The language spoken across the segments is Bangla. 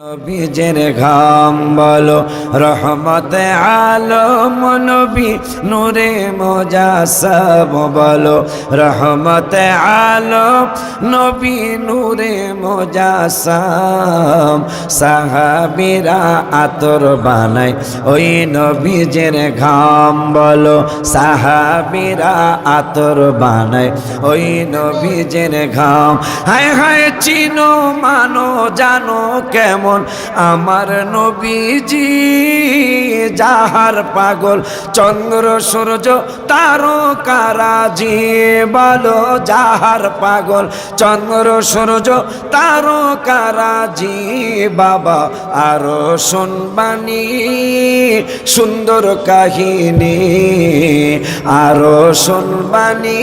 নবীজের ঘাম বলো, রহমতে আলম, নবী নূরে মোজাসম বলো, রহমতে আলম, নবী নূরে মোজাসম সাহাবিরা আতর বানায়, ওই নবীজের ঘাম বলো, সাহাবিরা আতর বানায়, ওই নবীজের ঘাম। হায় হায় চিনো মানো, জানো কেমন আমার নবীজি, যাহার পাগল চন্দ্র, সূর্য, তারকারাজি, বলো যাহার পাগল চন্দ্র, সূর্য, তারকারাজি, বাবা আরও শুনবানি সুন্দর কাহিনী, আরও শুনবানি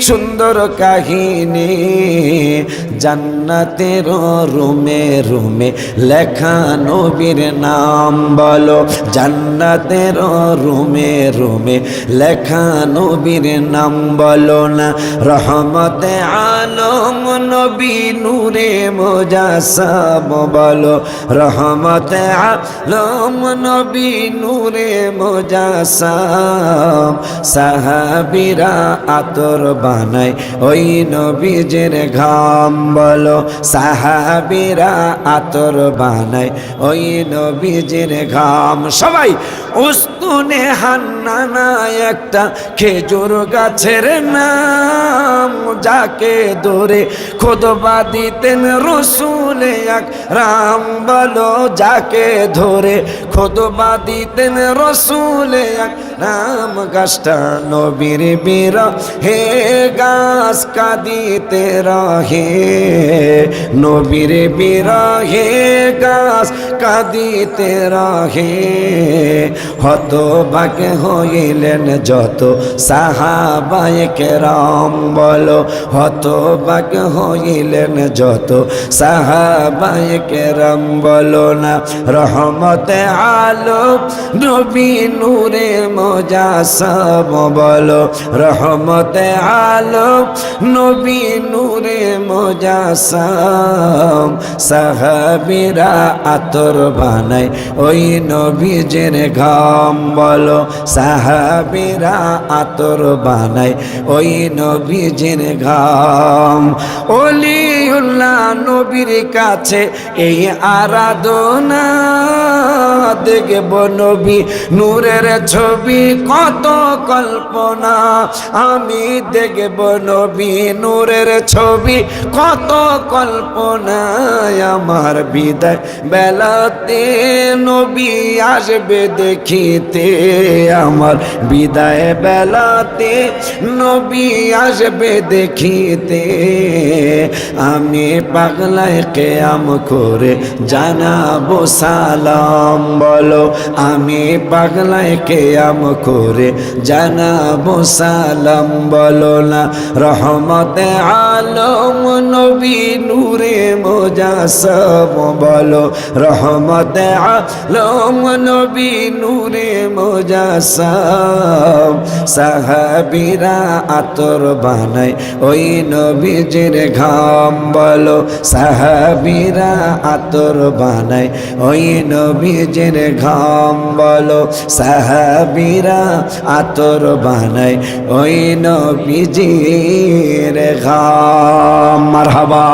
সুন্দর কাহিনী, জান্নাতের রুমে রুমে লেখা নবীর নাম বলো। জান্নাতের রুমে রুমে লেখা নবীর নাম বলো না। রহমতে আলম, নবী নূরে মোজাসব বলো। রহমতে আলম, নবী নূরে মোজাসব সাহাবিরা আতর বানায়, ওই নবীজের ঘাম বলো। সাহাবিরা আতর বানায়। ওই নবীজের ঘাম। সবাই, উস্তুনে হান্নানা একটা খেজুর গাছের নাম। যাকে ধরে খোদবা দিতেন রসুলে এক রাম। বলো, যাকে ধরে খোদবা দিতেন রসুলে এক রাম। গাছটা নবীর বীর। হে গাছ কাঁদিতে রহে নবীর বীর। হে গাছ কাঁদিতে রহে হত বাকে হইলেন যত সাহাবায় কেরাম বলো হত বাকে হইলেন যত সাহাবায় কেরাম বলো না রহমতে আলো নবী নূরে মজা সব বলো রহমতে আলো নবী নূরে মজা সব সাহাবিরা আতর বানাই ওই নবীজের ঘাম বলো, সাহাবিরা আতর বানাই ওই নবীজের ঘাম। অলিউল্লাহ নবীর কাছে এই আরাধনা দেখব নবী নূরের ছবি, কত কল্পনা। আমি দেখব নবী নূরের ছবি, কত কল্পনা। আমার বিদায় বেলাতে নবী আসবে দেখিতে। আমার বিদায় বেলাতে নবী আসবে দেখিতে। আমি পাগলায় কেয়াম করে জানাব সালাম। বলো, আমি পাগলায় কেয়াম করে জানাব সালাম। বলো না, রহমতে আলম, নবী নূরে মোজা সব বলো, রহমতে আলম, নবী নূরে মোজা সব সাহাবিরা আতর বানায় ওই নবীজির ঘাম। বলো, সাহাবিরা আতর বানায় ওই নবীজির ঘাম বলো সাহাবিরা আতর বানায় ওই নবীজির ঘাম। মারহাবা।